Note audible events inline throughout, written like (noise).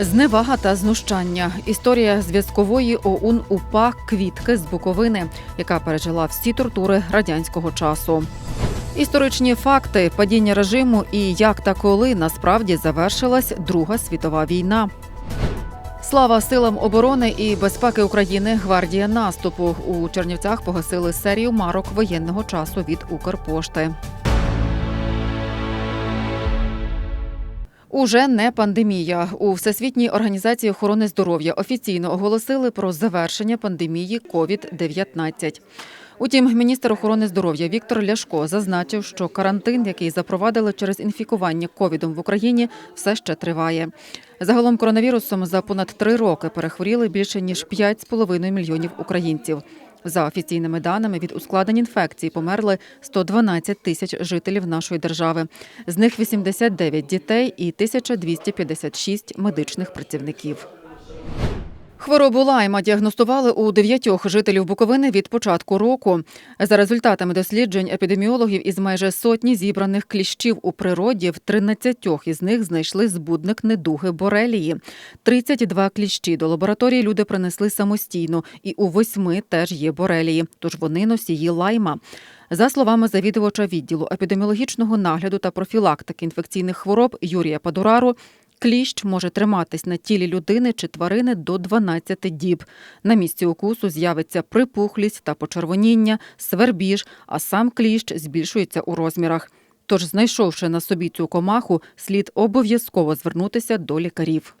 Зневага та знущання. Історія зв'язкової ОУН УПА Квітки з Буковини, яка пережила всі тортури радянського часу. Історичні факти падіння режиму і як та коли насправді завершилась Друга світова війна. Слава силам оборони і безпеки України. Гвардія наступу у Чернівцях погасили серію марок воєнного часу від Укрпошти. Уже не пандемія. У Всесвітній організації охорони здоров'я офіційно оголосили про завершення пандемії COVID-19. Утім, міністр охорони здоров'я Віктор Ляшко зазначив, що карантин, який запровадили через інфікування ковідом в Україні, все ще триває. Загалом коронавірусом за понад три роки перехворіли більше ніж 5,5 мільйонів українців. За офіційними даними, від ускладнень інфекції померли 112 тисяч жителів нашої держави. З них 89 дітей і 1256 медичних працівників. Хворобу лайма діагностували у дев'ятьох жителів Буковини від початку року. За результатами досліджень епідеміологів із майже сотні зібраних кліщів у природі, в 13 із них знайшли збудник недуги борелії. 32 кліщі до лабораторії люди принесли самостійно, і у восьми теж є борелії, тож вони носії лайма. За словами завідувача відділу епідеміологічного нагляду та профілактики інфекційних хвороб Юрія Падурару, Кліщ може триматись на тілі людини чи тварини до 12 діб. На місці укусу з'явиться припухлість та почервоніння, свербіж, а сам кліщ збільшується у розмірах. Тож, знайшовши на собі цю комаху, слід обов'язково звернутися до лікарів.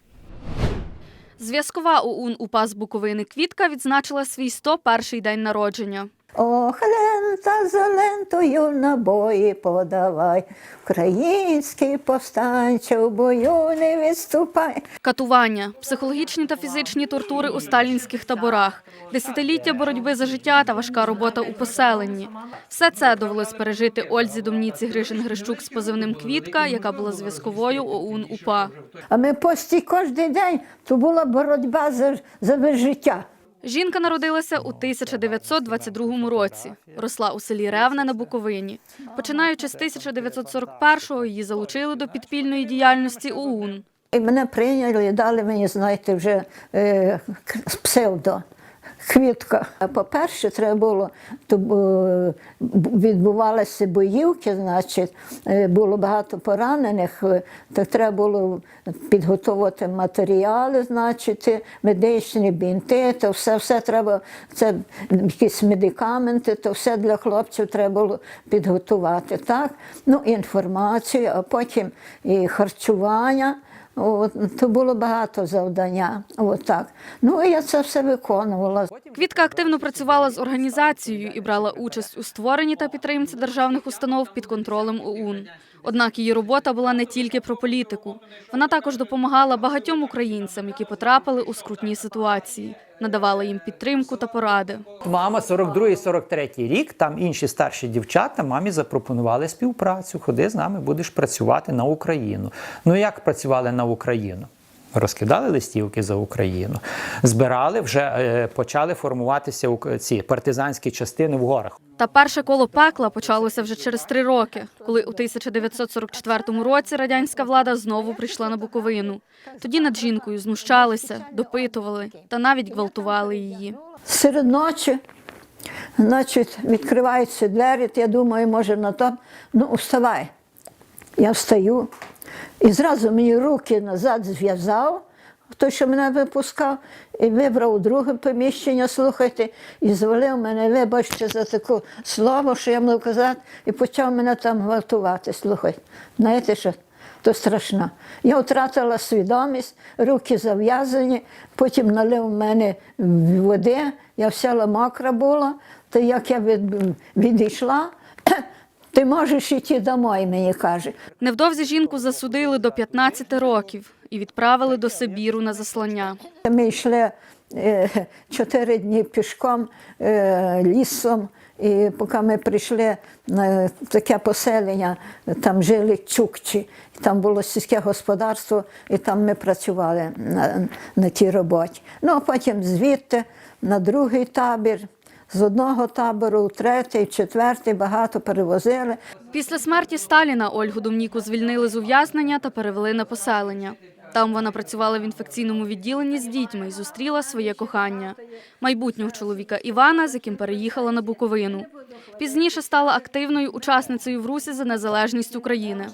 Зв'язкова ОУН УПА з Буковини Квітка відзначила свій 101-й день народження. Ох, лента за лентою набої подавай, Український повстанче в бою не відступай. Катування, психологічні та фізичні тортури у сталінських таборах, десятиліття боротьби за життя та важка робота у поселенні. Все це довелось пережити Ользі Домніці Гришин Грищук з позивним Квітка, яка була зв'язковою ОУН УПА. А ми пості кожен день, то була боротьба за, за життя. Жінка народилася у 1922 році. Росла у селі Ревне на Буковині. Починаючи з 1941-го, її залучили до підпільної діяльності ОУН. І мене прийняли і дали мені, знаєте, вже е, псевдо. Квітка. По-перше, треба було, то е, відбувалися боївки, значить, е, було багато поранених, е, так треба було підготувати матеріали, значить, медичні бінти, то все, все треба, це якісь медикаменти, то все для хлопців треба було підготувати. Так? Ну, інформацію, а потім і харчування. От, то було багато завдання. От так. Ну я це все виконувала. Квітка активно працювала з організацією і брала участь у створенні та підтримці державних установ під контролем ОУН. Однак її робота була не тільки про політику. Вона також допомагала багатьом українцям, які потрапили у скрутні ситуації, надавала їм підтримку та поради. Мама 42-43 рік, там інші старші дівчата мамі запропонували співпрацю. Ходи з нами, будеш працювати на Україну. Ну як працювали на Україну? Розкидали листівки за Україну, збирали вже е, почали формуватися ці партизанські частини в горах. Та перше коло пекла почалося вже через три роки, коли у 1944 році радянська влада знову прийшла на Буковину. Тоді над жінкою знущалися, допитували та навіть гвалтували її. Серед ночі, значить, відкриваються двері, я думаю, може на то, ну вставай. Я встаю. І зразу мені руки назад зв'язав, той, що мене випускав, і вибрав друге приміщення, слухайте, і звалив мене, вибачте за таке слово, що я можу казати, і почав мене там гвалтувати. Слухайте, знаєте що? То страшно. Я втратила свідомість, руки зав'язані, потім налив мене води, я вся мокра була, то як я від, відійшла, ти можеш йти домой, мені каже. Невдовзі жінку засудили до 15 років і відправили до Сибіру на заслання. Ми йшли е, чотири дні пішком е, лісом, і поки ми прийшли на таке поселення, там жили чукчі, там було сільське господарство, і там ми працювали на, на тій роботі. Ну а потім звідти на другий табір. З одного табору в третій, в четвертий багато перевозили. Після смерті Сталіна Ольгу Домніку звільнили з ув'язнення та перевели на поселення. Там вона працювала в інфекційному відділенні з дітьми і зустріла своє кохання майбутнього чоловіка Івана, з яким переїхала на Буковину. Пізніше стала активною учасницею в русі за незалежність України.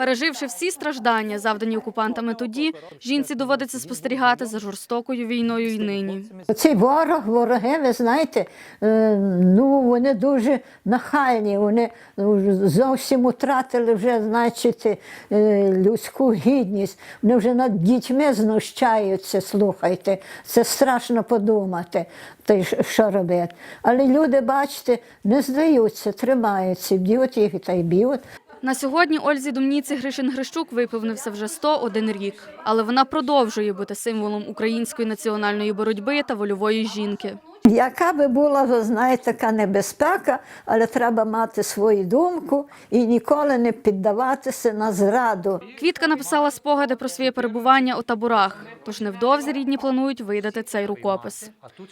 Переживши всі страждання, завдані окупантами тоді, жінці доводиться спостерігати за жорстокою війною й нині. Цей ворог, вороги, ви знаєте, е, ну вони дуже нахальні, вони ну, зовсім втратили вже, значить, е, людську гідність. Вони вже над дітьми знущаються, слухайте. Це страшно подумати, та що робити. Але люди, бачите, не здаються, тримаються, б'ють їх та й б'ють. На сьогодні Ользі Домніці Гришин Грищук виповнився вже 101 рік, але вона продовжує бути символом української національної боротьби та вольової жінки. Яка би була, ви знаєте, така небезпека, але треба мати свою думку і ніколи не піддаватися на зраду. Квітка написала спогади про своє перебування у таборах, тож невдовзі рідні планують видати цей рукопис.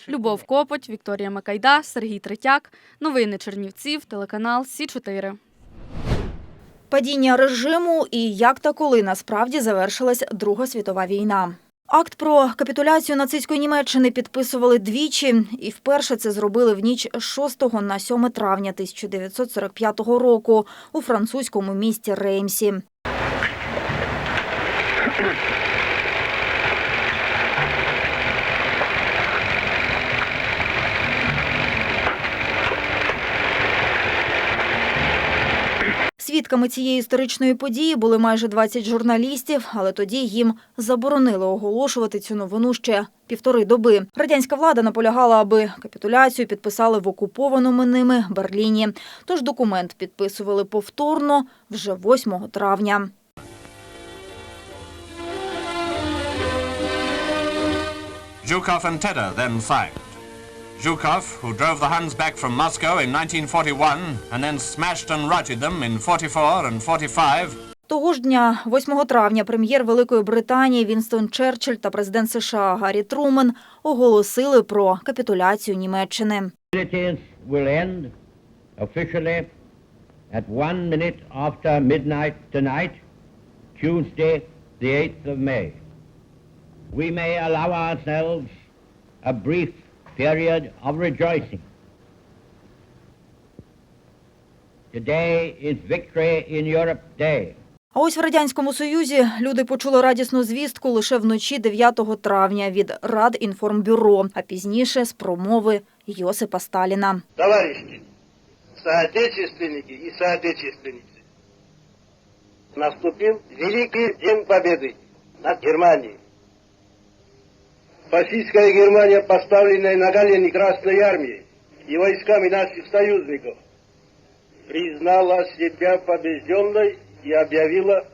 Любов Копоть, Вікторія Макайда, Сергій Третяк. Новини Чернівців, телеканал Сі 4 падіння режиму і як та коли насправді завершилась Друга світова війна. Акт про капітуляцію нацистської Німеччини підписували двічі, і вперше це зробили в ніч з 6 на 7 травня 1945 року у французькому місті Реймсі. Свідками цієї історичної події були майже 20 журналістів, але тоді їм заборонили оголошувати цю новину ще півтори доби. Радянська влада наполягала, аби капітуляцію підписали в окупованому ними Берліні. Тож документ підписували повторно вже 8 травня. Zhukov and then signed. Zhukov, who drove the Huns back from Moscow in 1941 and then smashed and routed them in 44 and 45, Того ж дня, 8 травня, прем'єр Великої Британії Вінстон Черчилль та президент США Гаррі Трумен оголосили про капітуляцію Німеччини. Will end officially at one minute after midnight tonight, Tuesday, the 8th of May. We may allow ourselves a brief period of rejoicing. Today is Victory in Europe Day. А ось в Радянському Союзі люди почули радісну звістку лише вночі 9 травня від Радінформбюро, а пізніше з промови Йосипа Сталіна. Товарищи, соотечественники и соотечественницы, наступил Великий День Победы над Германией. Фашистская Германия, поставленная на колени Красной Армией и войсками наших союзников, признала себя побежденной и объявила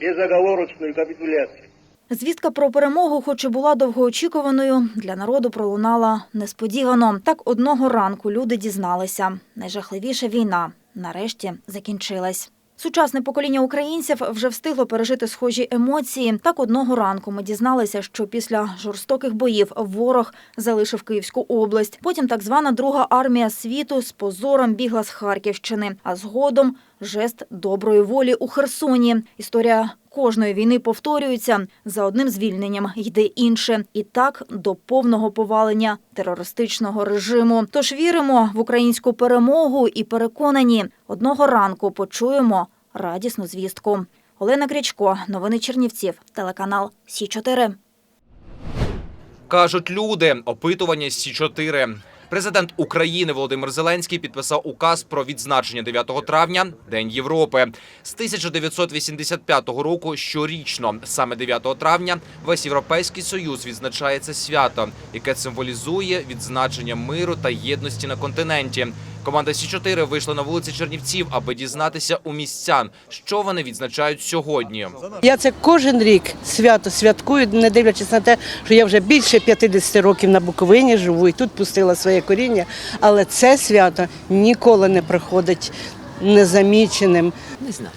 безоговорочную капитуляцию. Звістка про перемогу, хоч і була довгоочікуваною, для народу пролунала несподівано. Так одного ранку люди дізналися. Найжахливіша війна нарешті закінчилась. Сучасне покоління українців вже встигло пережити схожі емоції. Так одного ранку ми дізналися, що після жорстоких боїв ворог залишив Київську область. Потім так звана Друга армія світу з позором бігла з Харківщини, а згодом жест доброї волі у Херсоні. Історія кожної війни повторюється. За одним звільненням йде інше. І так до повного повалення терористичного режиму. Тож віримо в українську перемогу і переконані, одного ранку почуємо радісну звістку. Олена Крячко, новини Чернівців, телеканал Сі 4 Кажуть люди, опитування Сі 4 Президент України Володимир Зеленський підписав указ про відзначення 9 травня День Європи. З 1985 року щорічно, саме 9 травня, весь європейський союз відзначає це свято, яке символізує відзначення миру та єдності на континенті. Команда Сі 4 вийшла на вулиці Чернівців, аби дізнатися у містян, що вони відзначають сьогодні. Я це кожен рік свято святкую, не дивлячись на те, що я вже більше 50 років на Буковині живу і тут пустила своє коріння. Але це свято ніколи не проходить незаміченим. Не знаю.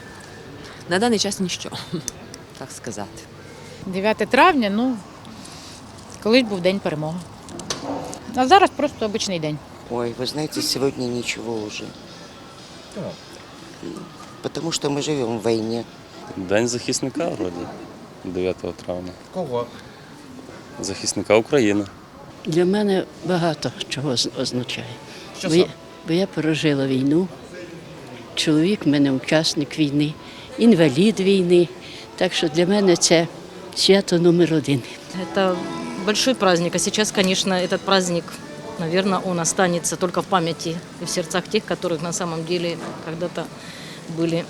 На даний час ніщо, (laughs) так сказати. 9 травня, ну, колись був день перемоги. А зараз просто обичний день. Ой, вы знаете, сегодня ничего уже. Потому что мы живем в войне. День захисника вроді. 9 травня. Кого? Захисника України. Для мене багато чого з- означає. Що бо, я, бо я пережила війну, чоловік в мене учасник війни, інвалід війни. Так що для мене це свято номер один. Это большой праздник, а сейчас, конечно, этот праздник, наверное, он останется только в памяти и в сердцах тех, которых на самом деле когда-то были,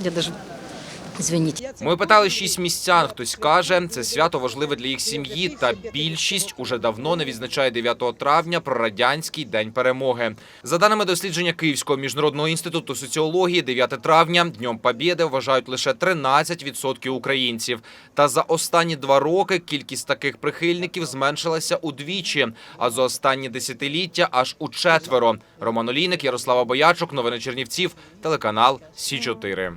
я даже, извините. Ми питали шість містян. Хтось каже, це свято важливе для їх сім'ї, та більшість уже давно не відзначає 9 травня про радянський день перемоги. За даними дослідження Київського міжнародного інституту соціології, 9 травня днем Побєди вважають лише 13% українців. Та за останні два роки кількість таких прихильників зменшилася удвічі, а за останні десятиліття аж у четверо. Роман Олійник, Ярослава Боячук, новини Чернівців, телеканал Сі 4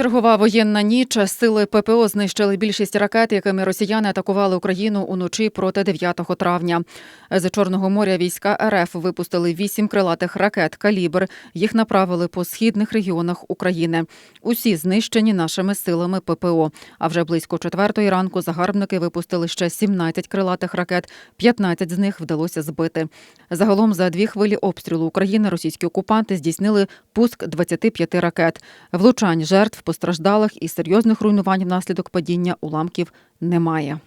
Чергова воєнна ніч. Сили ППО знищили більшість ракет, якими росіяни атакували Україну уночі проти 9 травня. З Чорного моря війська РФ випустили вісім крилатих ракет «Калібр». Їх направили по східних регіонах України. Усі знищені нашими силами ППО. А вже близько четвертої ранку загарбники випустили ще 17 крилатих ракет. 15 з них вдалося збити. Загалом за дві хвилі обстрілу України російські окупанти здійснили пуск 25 ракет. Влучань жертв, постраждалих і серйозних руйнувань внаслідок падіння уламків немає.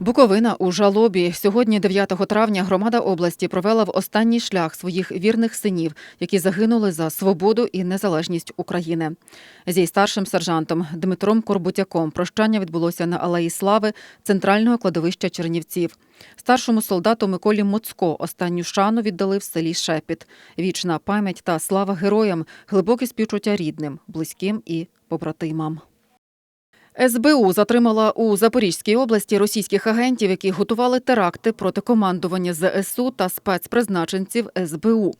Буковина у жалобі сьогодні, 9 травня, громада області провела в останній шлях своїх вірних синів, які загинули за свободу і незалежність України. Зі старшим сержантом Дмитром Корбутяком прощання відбулося на Алеї Слави центрального кладовища Чернівців. Старшому солдату Миколі Моцко останню шану віддали в селі Шепіт. Вічна пам'ять та слава героям, глибоке співчуття рідним, близьким і побратимам. СБУ затримала у Запорізькій області російських агентів, які готували теракти проти командування ЗСУ та спецпризначенців СБУ.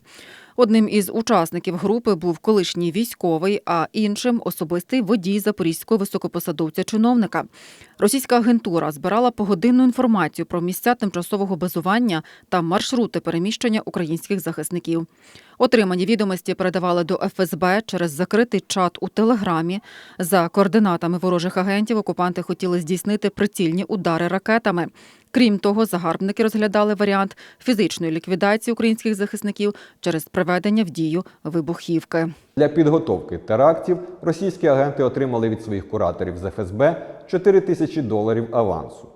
Одним із учасників групи був колишній військовий, а іншим особистий водій запорізького високопосадовця-чиновника. Російська агентура збирала погодинну інформацію про місця тимчасового базування та маршрути переміщення українських захисників. Отримані відомості передавали до ФСБ через закритий чат у Телеграмі. За координатами ворожих агентів окупанти хотіли здійснити прицільні удари ракетами. Крім того, загарбники розглядали варіант фізичної ліквідації українських захисників через приведення в дію вибухівки. Для підготовки терактів російські агенти отримали від своїх кураторів з ФСБ 4 тисячі доларів авансу.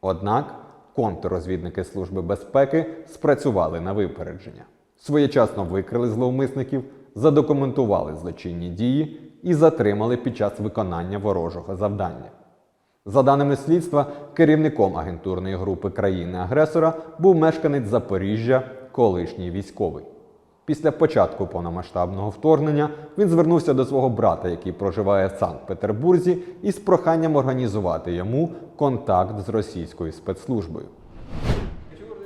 Однак контррозвідники Служби безпеки спрацювали на випередження. Своєчасно викрили зловмисників, задокументували злочинні дії і затримали під час виконання ворожого завдання. За даними слідства, керівником агентурної групи країни-агресора був мешканець Запоріжжя, колишній військовий. Після початку повномасштабного вторгнення він звернувся до свого брата, який проживає в Санкт-Петербурзі, із проханням організувати йому контакт з російською спецслужбою.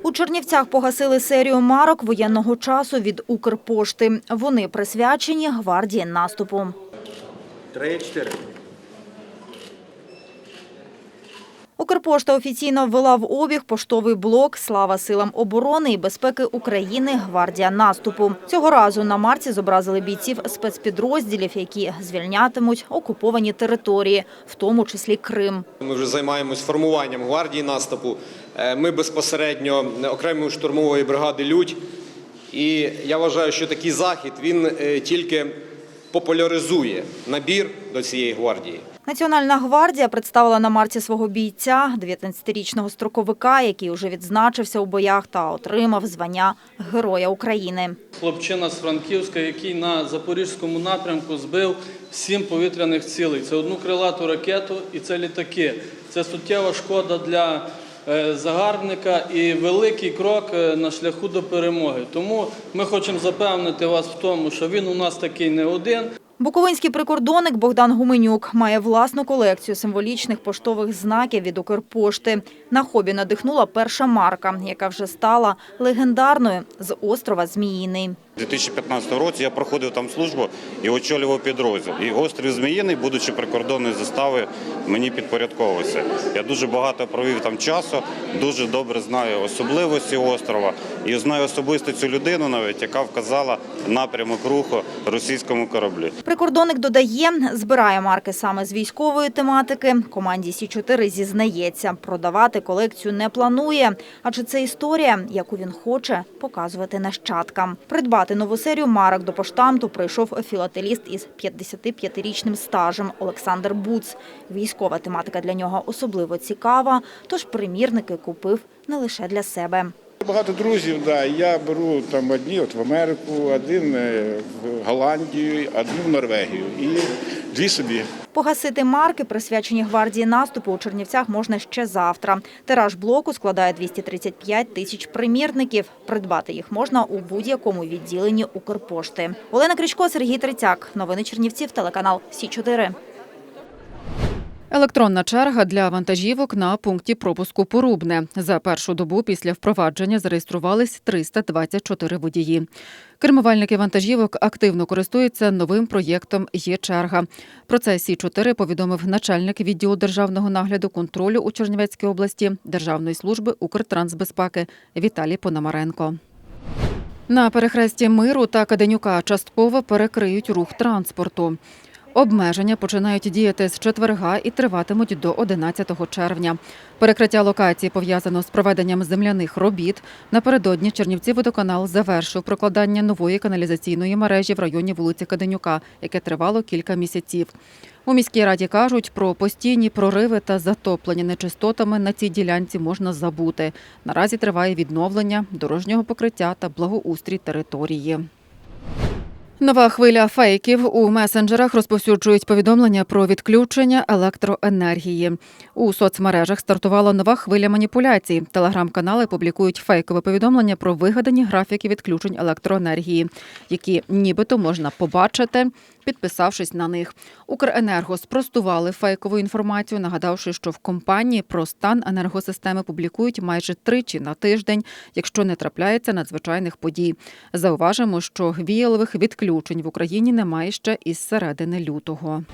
У Чернівцях погасили серію марок воєнного часу від Укрпошти. Вони присвячені гвардії наступу. Три-чотири. Укрпошта офіційно ввела в обіг поштовий блок Слава силам оборони і безпеки України Гвардія наступу. Цього разу на марці зобразили бійців спецпідрозділів, які звільнятимуть окуповані території, в тому числі Крим. Ми вже займаємось формуванням гвардії наступу. Е, Ми безпосередньо окремої штурмової бригади Людь. І я вважаю, що такий захід він е, тільки популяризує набір до цієї гвардії. Національна гвардія представила на марці свого бійця, 19-річного строковика, який уже відзначився у боях та отримав звання Героя України. Хлопчина з Франківська, який на запорізькому напрямку збив сім повітряних цілей. Це одну крилату ракету і це літаки. Це суттєва шкода для е, загарбника і великий крок е, на шляху до перемоги. Тому ми хочемо запевнити вас в тому, що він у нас такий не один. Буковинський прикордонник Богдан Гуменюк має власну колекцію символічних поштових знаків від Укрпошти. На хобі надихнула перша марка, яка вже стала легендарною з острова Зміїний. У 2015 році я проходив там службу і очолював підрозділ. І острів Зміїний, будучи прикордонною заставою, мені підпорядковувався. Я дуже багато провів там часу, дуже добре знаю особливості острова і знаю особисто цю людину, навіть яка вказала напрямок руху російському кораблі. Прикордонник додає, збирає марки саме з військової тематики. Команді Сі 4 зізнається, продавати колекцію не планує, адже це історія, яку він хоче показувати нащадкам. Придбати нову серію марок до поштамту прийшов філателіст із 55-річним стажем Олександр Буц. Військова тематика для нього особливо цікава, тож примірники купив не лише для себе. Багато друзів, да. Я беру там одні от в Америку, один е, в Голландію, одну в Норвегію і дві собі. Погасити марки, присвячені гвардії наступу у Чернівцях, можна ще завтра. Тираж блоку складає 235 тисяч примірників. Придбати їх можна у будь-якому відділенні Укрпошти. Олена Кричко, Сергій Трицяк. Новини Чернівців, телеканал Сі 4 Електронна черга для вантажівок на пункті пропуску Порубне. За першу добу після впровадження зареєструвались 324 водії. Кермувальники вантажівок активно користуються новим проєктом «Є черга». Про це Сі 4 повідомив начальник відділу державного нагляду контролю у Чернівецькій області Державної служби Укртрансбезпеки Віталій Пономаренко. На перехресті Миру та Каденюка частково перекриють рух транспорту. Обмеження починають діяти з четверга і триватимуть до 11 червня. Перекриття локації пов'язано з проведенням земляних робіт. Напередодні Чернівці водоканал завершив прокладання нової каналізаційної мережі в районі вулиці Каденюка, яке тривало кілька місяців. У міській раді кажуть, про постійні прориви та затоплення нечистотами на цій ділянці можна забути. Наразі триває відновлення дорожнього покриття та благоустрій території. Нова хвиля фейків у месенджерах розповсюджують повідомлення про відключення електроенергії. У соцмережах стартувала нова хвиля маніпуляцій. Телеграм-канали публікують фейкове повідомлення про вигадані графіки відключень електроенергії, які нібито можна побачити, підписавшись на них. Укренерго спростували фейкову інформацію, нагадавши, що в компанії про стан енергосистеми публікують майже тричі на тиждень, якщо не трапляється надзвичайних подій. Зауважимо, що віялових відключень в Україні немає ще із середини лютого.